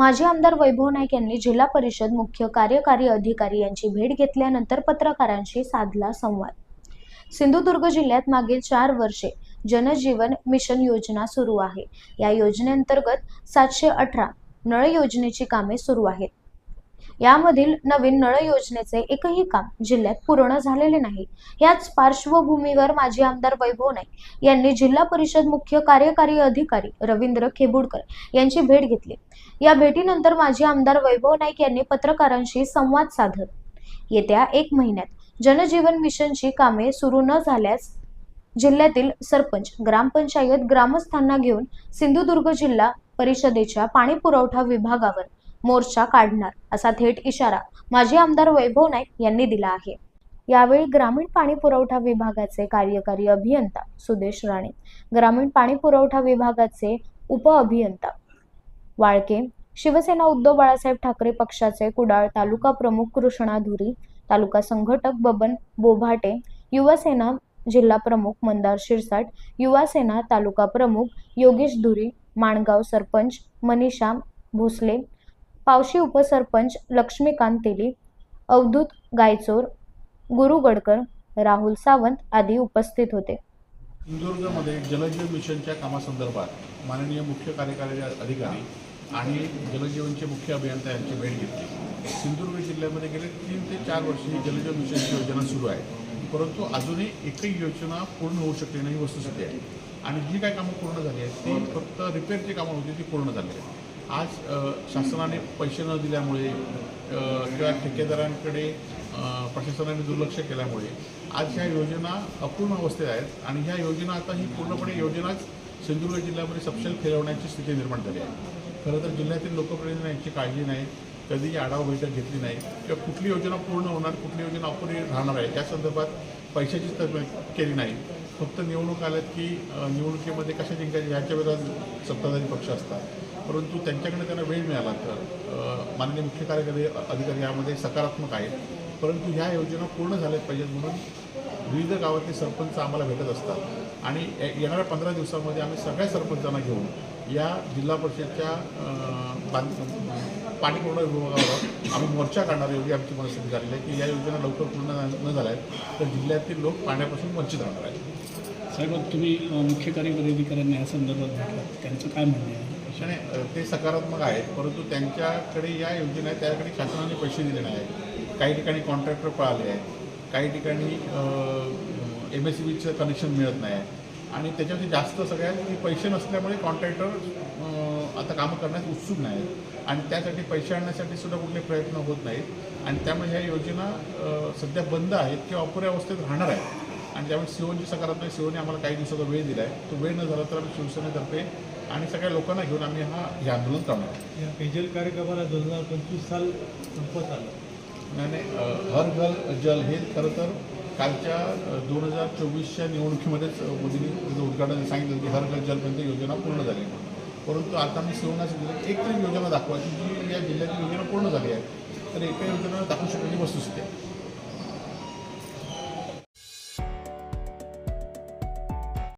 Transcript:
माजी आमदार वैभव नाईक यांनी जिल्हा परिषद मुख्य कार्यकारी अधिकारी यांची भेट घेतल्यानंतर पत्रकारांशी साधला संवाद. सिंधुदुर्ग जिल्ह्यात मागील चार वर्षे जनजीवन मिशन योजना सुरू आहे. या योजनेअंतर्गत सातशे अठरा नळ योजनेची कामे सुरू आहेत. यामधील नवीन नळ योजनेचे एकही काम जिल्ह्यात पूर्ण झालेले नाही. याच पार्श्वभूमीवर माजी आमदार वैभव नाईक यांनी जिल्हा परिषद मुख्य कार्यकारी अधिकारी रवींद्र खेबुडकर यांची भेट घेतली. या भेटीनंतर माजी आमदार वैभव नाईक यांनी पत्रकारांशी संवाद साधत येत्या एक महिन्यात जनजीवन मिशनची कामे सुरू न झाल्यास जिल्ह्यातील सरपंच ग्रामपंचायत ग्रामस्थांना घेऊन सिंधुदुर्ग जिल्हा परिषदेच्या पाणी पुरवठा विभागावर मोर्चा काढणार असा थेट इशारा माजी आमदार वैभव नाईक यांनी दिला आहे. यावेळी ग्रामीण पाणी पुरवठा विभागाचे कार्यकारी अभियंता सुदेश राणे ग्रामीण पाणी पुरवठा विभागाचे उपअभियंता वाळके शिवसेना उद्धव बाळासाहेब ठाकरे पक्षाचे कुडाळ तालुका प्रमुख कृष्णा धुरी तालुका संघटक बबन बोभाटे युवासेना जिल्हा प्रमुख मंदार शिरसाट युवासेना तालुका प्रमुख योगेश धुरी माणगाव सरपंच मनीषा भोसले पावशी उपसरपंच लक्ष्मीकांत तेली अवधूत गायचोर गुरु गडकर राहुल सावंत आदी उपस्थित होते. सिंधुदुर्गमध्ये जलजीवन मिशनच्या कामासंदर्भात माननीय मुख्य कार्यकारी अधिकारी आणि जलजीवनचे मुख्य अभियंता यांची भेट घेतली. सिंधुदुर्ग जिल्ह्यामध्ये गेले तीन ते चार वर्ष ही जलजीवन मिशनची योजना सुरू आहे. परंतु अजूनही एकही योजना पूर्ण होऊ शकली नाही ही वस्तुस्थिती आहे. आणि जी काय कामं पूर्ण झाली आहेत ती फक्त रिपेअरची कामं होती ती पूर्ण झाली आहेत. आज शासनाने पैसे न दिल्यामुळे किंवा ठेकेदारांकडे प्रशासनाने दुर्लक्ष केल्यामुळे आज ह्या योजना अपूर्ण अवस्थेत आहेत आणि ह्या योजना आता ही पूर्णपणे योजनाच सिंधुदुर्ग जिल्ह्यामध्ये सपशेल फिरवण्याची स्थिती निर्माण झाली आहे. खरं तर जिल्ह्यातील लोकप्रतिनिधींनी यांची काळजी नाही कधीही आढावा बैठक घेतली नाही किंवा कुठली योजना पूर्ण होणार कुठली योजना अपुरी राहणार आहे त्या संदर्भात पैशाची तरतूद केली नाही. फक्त निवडणूक आल्यात की निवडणुकीमध्ये कशा जिंकायचे ह्याच्या विरोधात सत्ताधारी पक्ष असतात. परंतु त्यांच्याकडे त्यांना वेळ मिळाला तर माननीय मुख्य कार्यकारी अधिकारी यामध्ये सकारात्मक आहेत. परंतु ह्या योजना पूर्ण झाल्याच पाहिजेत म्हणून विविध गावातले सरपंच आम्हाला भेटत असतात. आणि येणाऱ्या पंधरा दिवसामध्ये आम्ही सगळ्या सरपंचांना घेऊन या जिल्हा परिषदच्या अ, पाणी पुरवठा विभागावर आम्ही मोर्चा काढणार एवढी आमची मनस्थिती झालेली आहे की या योजना लवकर पूर्ण न- न झाल्या तर जिल्ह्यातील लोक पाण्यापासून वंचित राहणार आहेत. साहेब तुम्ही मुख्य कार्यकारी अधिकाऱ्यांना या संदर्भात भेटलात त्यांचं काय म्हणणं आहे? नाही ते सकारात्मक आहेत परंतु त्यांच्याकडे या योजना आहेत त्याकडे शासनाने पैसे दिले नाही आहेत काही ठिकाणी कॉन्ट्रॅक्टर पळाले आहेत काही ठिकाणी एम एस सी बीचं कनेक्शन मिळत नाही. आहे आणि त्याच्यावरती जास्त सगळ्यात की पैसे नसल्यामुळे कॉन्ट्रॅक्टर आता कामं करण्यास उत्सुक नाही आहेत आणि त्यासाठी पैसे आणण्यासाठी सुद्धा कुठले प्रयत्न होत नाहीत. आणि त्यामुळे ह्या योजना सध्या बंद आहेत किंवा अपुऱ्या अवस्थेत राहणार आहेत. आणि त्यामुळे सीओची सकारात्मक सीओने आम्हाला काही दिवसाचा वेळ दिला आहे तो वेळ न झाला तर आम्ही शिवसेनेतर्फे आणि सगळ्या लोकांना घेऊन आम्ही हा हे आंदोलन करणार. या पेजल कार्यक्रमाला दोन हजार पंचवीस साल संपत आलं नाही हर घर जल हे खरं तर कालच्या दोन हजार चोवीसच्या निवडणुकीमध्येच मोदींनी तिथं उद्घाटन सांगितलं की हर घर जलपर्यंत योजना पूर्ण झाली. परंतु आता मी शिवनाच एक तरी योजना दाखवायची जी या जिल्ह्यातील योजना पूर्ण झाली आहे तर एका योजना दाखवू शकण्याची वस्तुस्थिती आहे